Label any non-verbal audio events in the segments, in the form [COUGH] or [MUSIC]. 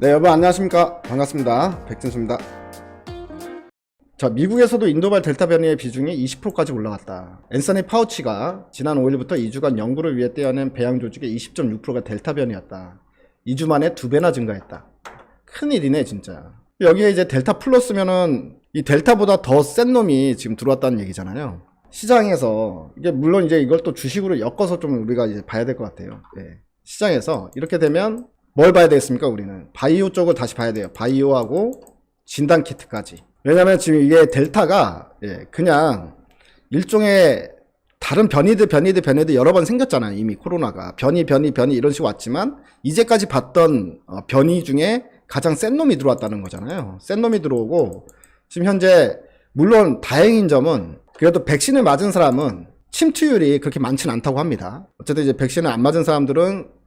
네, 여러분 안녕하십니까? 반갑습니다. 백진수입니다. 자, 미국에서도 인도발 델타 변이의 비중이 20%까지 올라갔다. 앤서니 파우치가 지난 5일부터 2주간 연구를 위해 떼어낸 배양 조직의 20.6%가 델타 변이였다. 2주 만에 두 배나 증가했다. 큰일이네, 진짜. 여기에 이제 델타 플러스면은 이 델타보다 더 센 놈이 지금 들어왔다는 얘기잖아요. 시장에서 이게 물론 이제 이걸 또 주식으로 엮어서 좀 우리가 이제 봐야 될 것 같아요. 예. 시장에서 이렇게 되면 뭘 봐야 되겠습니까, 우리는? 바이오 쪽을 다시 봐야 돼요. 바이오하고 진단 키트까지. 왜냐면 지금 이게 델타가, 예, 그냥 일종의 다른 변이들, 변이들, 변이들 여러 번 생겼잖아요. 이미 코로나가. 변이, 변이, 변이 이런 식으로 왔지만, 이제까지 봤던 어, 변이 중에 가장 센 놈이 들어왔다는 거잖아요. 센 놈이 들어오고, 지금 현재, 물론 다행인 점은, 그래도 백신을 맞은 사람은 침투율이 그렇게 많지는 않다고 합니다. 어쨌든 이제 백신을 안 맞은 사람들은 예,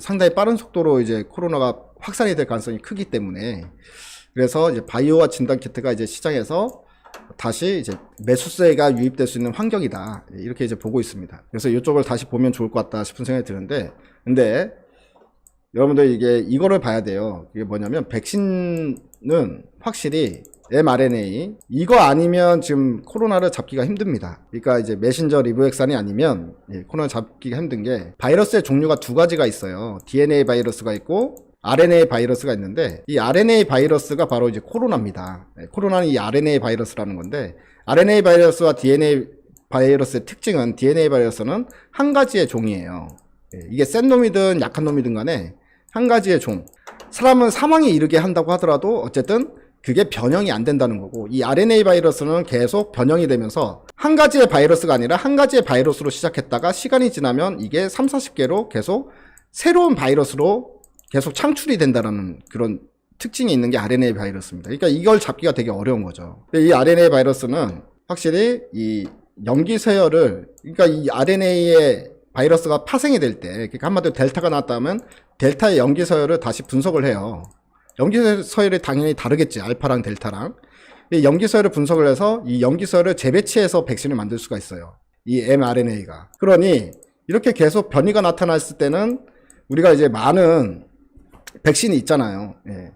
상당히 빠른 속도로 이제 코로나가 확산이 될 가능성이 크기 때문에 그래서 이제 바이오와 진단 키트가 이제 시장에서 다시 이제 매수세가 유입될 수 있는 환경이다 예, 이렇게 이제 보고 있습니다. 그래서 이쪽을 다시 보면 좋을 것 같다 싶은 생각이 드는데 근데 여러분들 이게 이거를 봐야 돼요. 이게 뭐냐면 백신은 확실히 mRNA 이거 아니면 지금 코로나를 잡기가 힘듭니다. 그러니까 이제 메신저 리보엑산이 아니면 예, 코로나 잡기가 힘든 게 바이러스의 종류가 두 가지가 있어요. DNA 바이러스가 있고 RNA 바이러스가 있는데 이 RNA 바이러스가 바로 이제 코로나입니다. 예, 코로나는 이 RNA 바이러스라는 건데 RNA 바이러스와 DNA 바이러스의 특징은 DNA 바이러스는 한 가지의 종이에요. 예, 이게 센 놈이든 약한 놈이든 간에 한 가지의 종. 사람은 사망에 이르게 한다고 하더라도 어쨌든 그게 변형이 안 된다는 거고 이 RNA 바이러스는 계속 변형이 되면서 한 가지의 바이러스가 아니라 한 가지의 바이러스로 시작했다가 시간이 지나면 이게 3, 40개로 계속 새로운 바이러스로 계속 창출이 된다는 그런 특징이 있는 게 RNA 바이러스입니다. 그러니까 이걸 잡기가 되게 어려운 거죠. 이 RNA 바이러스는 확실히 이 염기 서열을 그러니까 이 RNA의 바이러스가 파생이 될 때, 그러니까 한마디로 델타가 나왔다면 델타의 염기 서열을 다시 분석을 해요. 염기 서열이 당연히 다르겠지. 알파랑 델타랑. 이 염기 서열을 분석을 해서 이 염기 서열을 재배치해서 백신을 만들 수가 있어요. 이 mRNA가. 그러니 이렇게 계속 변이가 나타났을 때는 우리가 이제 많은 백신이 있잖아요. 예.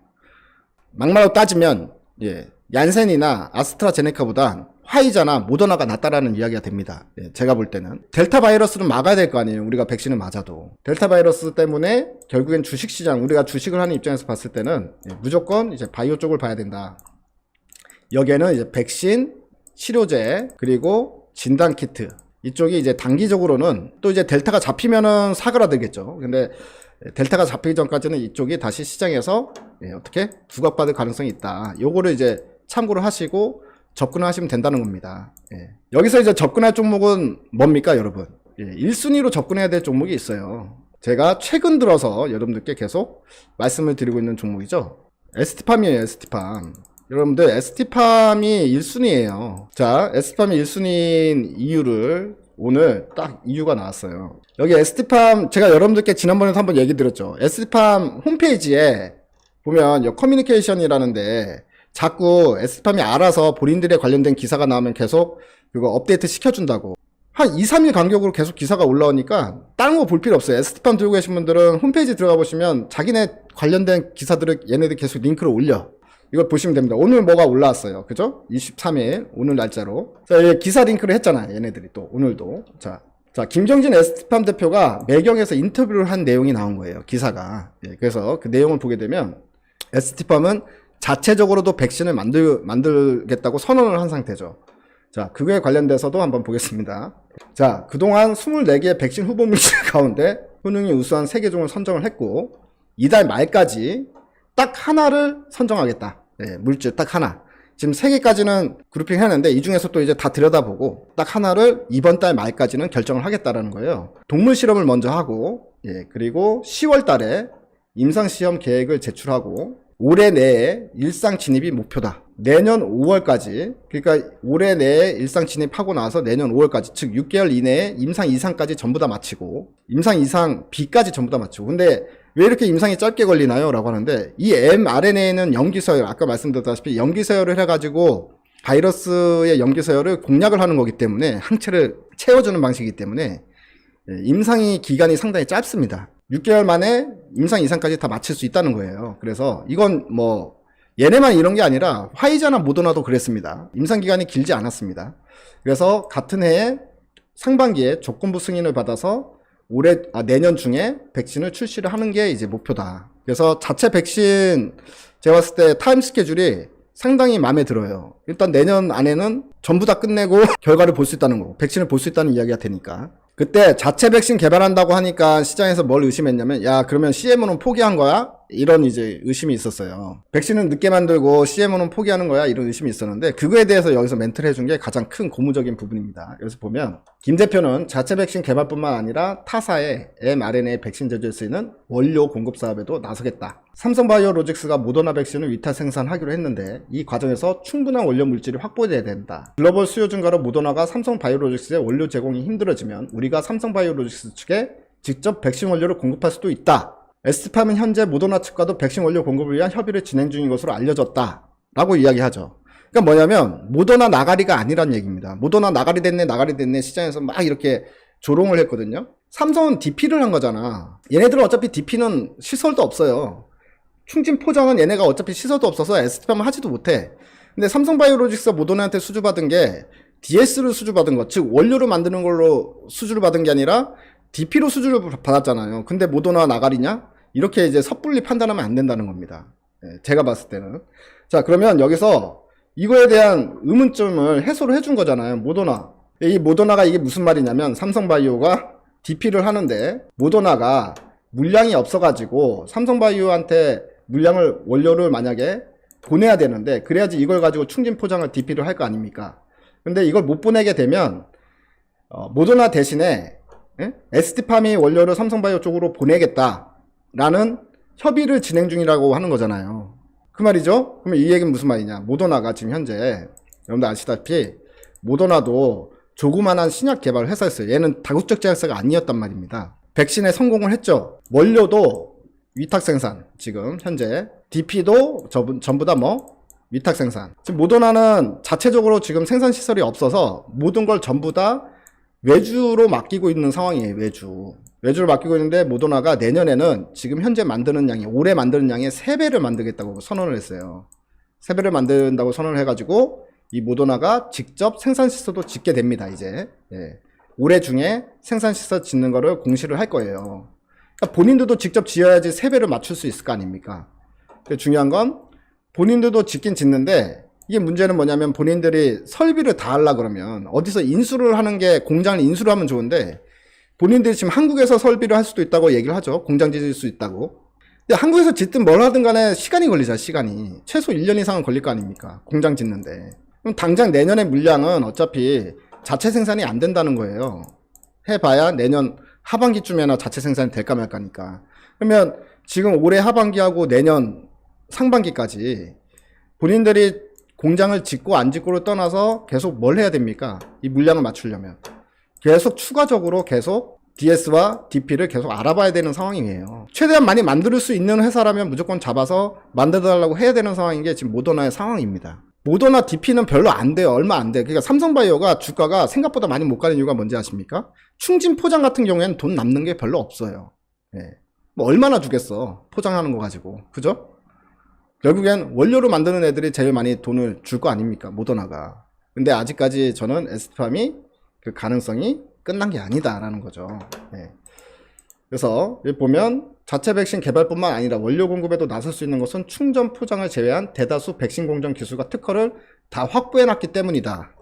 막말로 따지면 예. 얀센이나 아스트라제네카보단 화이자나 모더나가 낫다라는 이야기가 됩니다. 예, 제가 볼 때는 델타 바이러스는 막아야 될 거 아니에요. 우리가 백신을 맞아도 델타 바이러스 때문에 결국엔 주식 시장 우리가 주식을 하는 입장에서 봤을 때는 예, 무조건 이제 바이오 쪽을 봐야 된다. 여기에는 이제 백신, 치료제 그리고 진단 키트 이쪽이 이제 단기적으로는 또 이제 델타가 잡히면은 사그라들겠죠. 근데 델타가 잡히기 전까지는 이쪽이 다시 시장에서 예, 어떻게 부각받을 가능성이 있다. 요거를 이제 참고를 하시고 접근을 하시면 된다는 겁니다. 예. 여기서 이제 접근할 종목은 뭡니까, 여러분? 예, 1순위로 접근해야 될 종목이 있어요. 제가 최근 들어서 여러분들께 계속 말씀을 드리고 있는 종목이죠. 에스티팜이에요, 에스티팜. 여러분들, 에스티팜이 1순위예요. 자, 에스티팜이 1순위인 이유를 오늘 딱 이유가 나왔어요. 여기 에스티팜, 제가 여러분들께 지난번에도 한번 얘기 드렸죠. 에스티팜 홈페이지에 보면 여 커뮤니케이션이라는데 자꾸 에스팜이 알아서 본인들에 관련된 기사가 나오면 계속 그거 업데이트 시켜준다고. 한 2, 3일 간격으로 계속 기사가 올라오니까 다른 거 볼 필요 없어요. 에스티팜 들고 계신 분들은 홈페이지 들어가 보시면 자기네 관련된 기사들을 얘네들 계속 링크를 올려. 이걸 보시면 됩니다. 오늘 뭐가 올라왔어요. 그죠? 23일, 오늘 날짜로. 자, 기사 링크를 했잖아요. 얘네들이 또, 오늘도. 자, 자, 김정진 에스티팜 대표가 매경에서 인터뷰를 한 내용이 나온 거예요. 기사가. 예, 그래서 그 내용을 보게 되면 에스티팜은 자체적으로도 백신을 만들, 만들겠다고 선언을 한 상태죠. 자, 그거에 관련돼서도 한번 보겠습니다. 자, 그동안 24개의 백신 후보 물질 [LAUGHS] 가운데 효능이 우수한 3개 종을 선정을 했고, 이달 말까지 딱 하나를 선정하겠다. 예, 물질 딱 하나. 지금 3개까지는 그룹핑 했는데, 이 중에서 또 이제 다 들여다보고, 딱 하나를 이번 달 말까지는 결정을 하겠다라는 거예요. 동물 실험을 먼저 하고, 예, 그리고 10월 달에 임상시험 계획을 제출하고, 올해 내에 일상 진입이 목표다. 내년 5월까지, 그러니까 올해 내에 일상 진입하고 나서 내년 5월까지, 즉 6개월 이내에 임상 이상까지 전부 다 마치고, 임상 이상 B까지 전부 다 마치고. 근데 왜 이렇게 임상이 짧게 걸리나요? 라고 하는데, 이 mRNA는 염기서열, 아까 말씀드렸다시피 염기서열을 해가지고, 바이러스의 염기서열을 공략을 하는 거기 때문에, 항체를 채워주는 방식이기 때문에, 예, 임상이 기간이 상당히 짧습니다. 6개월 만에 임상 이상까지 다 마칠 수 있다는 거예요. 그래서 이건 뭐 얘네만 이런 게 아니라 화이자나 모더나도 그랬습니다. 임상 기간이 길지 않았습니다. 그래서 같은 해에 상반기에 조건부 승인을 받아서 올해 아, 내년 중에 백신을 출시를 하는 게 이제 목표다. 그래서 자체 백신 제가 봤을 때 타임 스케줄이 상당히 마음에 들어요. 일단 내년 안에는 전부 다 끝내고 [LAUGHS] 결과를 볼 수 있다는 거고 백신을 볼 수 있다는 이야기가 되니까. 그때 자체 백신 개발한다고 하니까 시장에서 뭘 의심했냐면 야 그러면 CMO는 포기한 거야? 이런 이제 의심이 있었어요. 백신은 늦게 만들고 CMO는 포기하는 거야? 이런 의심이 있었는데 그거에 대해서 여기서 멘트를 해준 게 가장 큰 고무적인 부분입니다. 여기서 보면 김 대표는 자체 백신 개발뿐만 아니라 타사의 mRNA 백신 제조에 쓰이는 원료 공급 사업에도 나서겠다. 삼성바이오로직스가 모더나 백신을 위탁 생산하기로 했는데 이 과정에서 충분한 원료 물질이 확보돼야 된다. 글로벌 수요 증가로 모더나가 삼성바이오로직스의 원료 제공이 힘들어지면 우리가 삼성바이오로직스 측에 직접 백신 원료를 공급할 수도 있다. 에스티팜은 현재 모더나 측과도 백신 원료 공급을 위한 협의를 진행 중인 것으로 알려졌다. 라고 이야기하죠. 그러니까 뭐냐면 모더나 나가리가 아니란 얘기입니다. 모더나 나가리 됐네 나가리 됐네 시장에서 막 이렇게 조롱을 했거든요. 삼성은 DP를 한 거잖아. 얘네들은 어차피 DP는 시설도 없어요. 충진 포장은 얘네가 어차피 시설도 없어서 에스티팜을 하지도 못해. 근데 삼성바이오로직스가 모더나한테 수주받은 게 DS를 수주받은 것, 즉 원료를 만드는 걸로 수주를 받은 게 아니라 DP로 수주를 받았잖아요. 근데 모더나 나가리냐? 이렇게 이제 섣불리 판단하면 안 된다는 겁니다. 예, 제가 봤을 때는. 자, 그러면 여기서 이거에 대한 의문점을 해소를 해준 거잖아요. 모더나. 이 모더나가 이게 무슨 말이냐면 삼성바이오가 DP를 하는데 모더나가 물량이 없어가지고 삼성바이오한테 물량을 원료를 만약에 보내야 되는데 그래야지 이걸 가지고 충진 포장을 DP를 할 거 아닙니까? 근데 이걸 못 보내게 되면 어, 모더나 대신에 예? ST팜이 원료를 삼성바이오 쪽으로 보내겠다 라는 협의를 진행 중이라고 하는 거잖아요. 그 말이죠? 그러면 이 얘기는 무슨 말이냐? 모더나가 지금 현재 여러분들 아시다시피 모더나도 조그만한 신약 개발 회사였어요. 얘는 다국적 제약사가 아니었단 말입니다. 백신에 성공을 했죠. 원료도 위탁 생산 지금 현재 DP도 전부 다 뭐 위탁 생산. 지금 모더나는 자체적으로 지금 생산 시설이 없어서 모든 걸 전부 다 외주로 맡기고 있는 상황이에요. 외주. 외주를 맡기고 있는데 모더나가 내년에는 지금 현재 만드는 양이 올해 만드는 양의 3배를 만들겠다고 선언을 했어요. 3배를 만든다고 선언을 해가지고 이 모더나가 직접 생산 시설도 짓게 됩니다. 이제 예. 올해 중에 생산 시설 짓는 거를 공시를 할 거예요. 그러니까 본인들도 직접 지어야지 3배를 맞출 수 있을 거 아닙니까? 중요한 건 본인들도 짓긴 짓는데 이게 문제는 뭐냐면 본인들이 설비를 다 하려 그러면 어디서 인수를 하는 게 공장을 인수를 하면 좋은데 본인들이 지금 한국에서 설비를 할 수도 있다고 얘기를 하죠. 공장 짓을 수 있다고. 근데 한국에서 짓든 뭘 하든 간에 시간이 걸리죠, 시간이. 최소 1년 이상은 걸릴 거 아닙니까? 공장 짓는데. 그럼 당장 내년의 물량은 어차피 자체 생산이 안 된다는 거예요. 해봐야 내년 하반기쯤에나 자체 생산이 될까 말까니까. 그러면 지금 올해 하반기하고 내년 상반기까지 본인들이 공장을 짓고 안 짓고를 떠나서 계속 뭘 해야 됩니까? 이 물량을 맞추려면. 계속 추가적으로 계속 DS와 DP를 계속 알아봐야 되는 상황이에요. 최대한 많이 만들 수 있는 회사라면 무조건 잡아서 만들어달라고 해야 되는 상황인 게 지금 모더나의 상황입니다. 모더나 DP는 별로 안 돼요. 얼마 안 돼. 그러니까 삼성바이오가 주가가 생각보다 많이 못 가는 이유가 뭔지 아십니까? 충진 포장 같은 경우에는 돈 남는 게 별로 없어요. 예. 뭐 얼마나 주겠어. 포장하는 거 가지고. 그죠? 결국엔 원료로 만드는 애들이 제일 많이 돈을 줄 거 아닙니까? 모더나가. 근데 아직까지 저는 에스팜이 그 가능성이 끝난 게 아니다라는 거죠. 예. 그래서 여기 보면 자체 백신 개발뿐만 아니라 원료 공급에도 나설 수 있는 것은 충전 포장을 제외한 대다수 백신 공정 기술과 특허를 다 확보해 놨기 때문이다.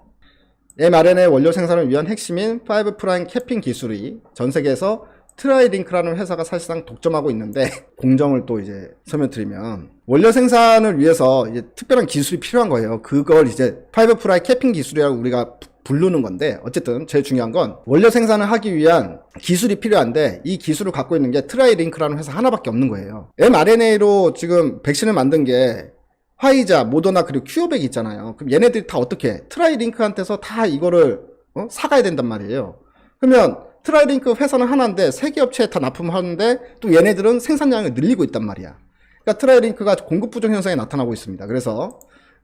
mRNA 원료 생산을 위한 핵심인 5' 캐핑 기술이 전 세계에서 트라이링크라는 회사가 사실상 독점하고 있는데 [LAUGHS] 공정을 또 이제 설명드리면 원료 생산을 위해서 이제 특별한 기술이 필요한 거예요. 그걸 이제 5' 캐핑 기술이라고 우리가 부르는 건데 어쨌든 제일 중요한 건 원료 생산을 하기 위한 기술이 필요한데 이 기술을 갖고 있는 게 트라이링크라는 회사 하나밖에 없는 거예요. mRNA로 지금 백신을 만든 게 화이자, 모더나 그리고 큐어백 있잖아요. 그럼 얘네들이 다 어떻게 트라이링크한테서 다 이거를 어? 사가야 된단 말이에요. 그러면 트라이링크 회사는 하나인데 세 개 업체에 다 납품을 하는데 또 얘네들은 생산량을 늘리고 있단 말이야. 그러니까 트라이링크가 공급 부족 현상이 나타나고 있습니다. 그래서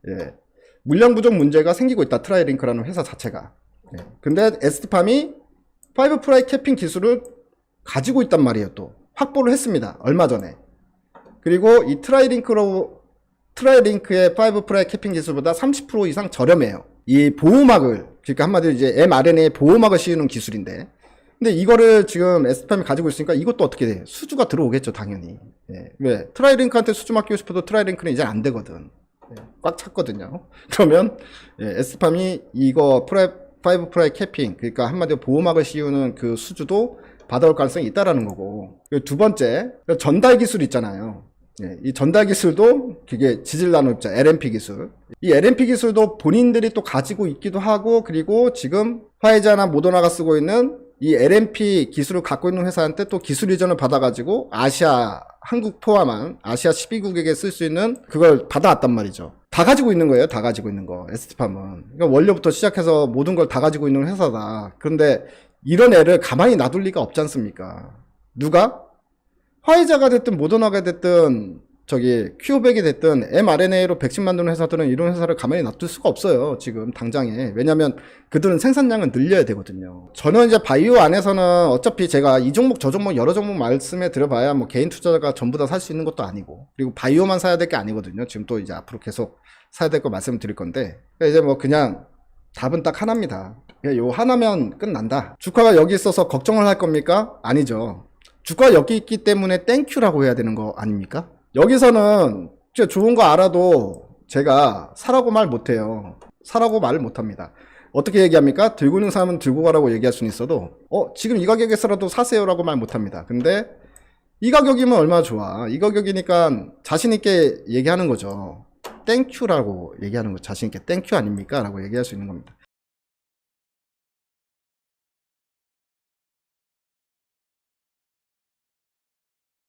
예, 물량 부족 문제가 생기고 있다. 트라이링크라는 회사 자체가. 예. 근데 에스티팜이 5 프라이 캐핑 기술을 가지고 있단 말이에요. 또 확보를 했습니다. 얼마 전에. 그리고 이 트라이링크로 트라이링크의 5 프라이 캐핑 기술보다 30% 이상 저렴해요. 이 보호막을 그러니까 한마디로 이제 mRNA에 보호막을 씌우는 기술인데 근데 이거를 지금 에스팜이 가지고 있으니까 이것도 어떻게 돼? 수주가 들어오겠죠, 당연히. 예. 왜? 트라이링크한테 수주 맡기고 싶어도 트라이링크는 이제 안 되거든. 예. 꽉 찼거든요. [LAUGHS] 그러면 예, 에스팜이 이거 프라이 5 프라이 캐핑 그러니까 한마디로 보호막을 씌우는 그 수주도 받아올 가능성이 있다라는 거고 두 번째 전달 기술 있잖아요. 예, 이 전달 기술도 그게 지질 나노 입자 LNP 기술. 이 LNP 기술도 본인들이 또 가지고 있기도 하고 그리고 지금 화이자나 모더나가 쓰고 있는 이 LNP 기술을 갖고 있는 회사한테 또 기술 이전을 받아가지고 아시아 한국 포함한 아시아 12국에게 쓸 수 있는 그걸 받아왔단 말이죠. 다 가지고 있는 거예요. 다 가지고 있는 거. 에스티팜은. 그러니까 원료부터 시작해서 모든 걸 다 가지고 있는 회사다. 그런데 이런 애를 가만히 놔둘 리가 없지 않습니까? 누가? 화이자가 됐든 모더나가 됐든 저기 큐어백이 됐든 mRNA로 백신 만드는 회사들은 이런 회사를 가만히 놔둘 수가 없어요. 지금 당장에. 왜냐면 그들은 생산량을 늘려야 되거든요. 저는 이제 바이오 안에서는 어차피 제가 이 종목 저 종목 여러 종목 말씀에 들어봐야 뭐 개인 투자자가 전부 다 살 수 있는 것도 아니고 그리고 바이오만 사야 될 게 아니거든요. 지금 또 이제 앞으로 계속 사야 될 거 말씀을 드릴 건데 그러니까 이제 뭐 그냥 답은 딱 하나입니다. 요 하나면 끝난다. 주가가 여기 있어서 걱정을 할 겁니까? 아니죠. 주가 여기 있기 때문에 땡큐라고 해야 되는 거 아닙니까? 여기서는 진짜 좋은 거 알아도 제가 사라고 말 못해요. 사라고 말을 못합니다. 어떻게 얘기합니까? 들고 있는 사람은 들고 가라고 얘기할 수는 있어도 어 지금 이 가격에서라도 사세요라고 말 못합니다. 근데 이 가격이면 얼마나 좋아. 이 가격이니까 자신 있게 얘기하는 거죠. 땡큐라고 얘기하는 거 자신 있게 땡큐 아닙니까? 라고 얘기할 수 있는 겁니다.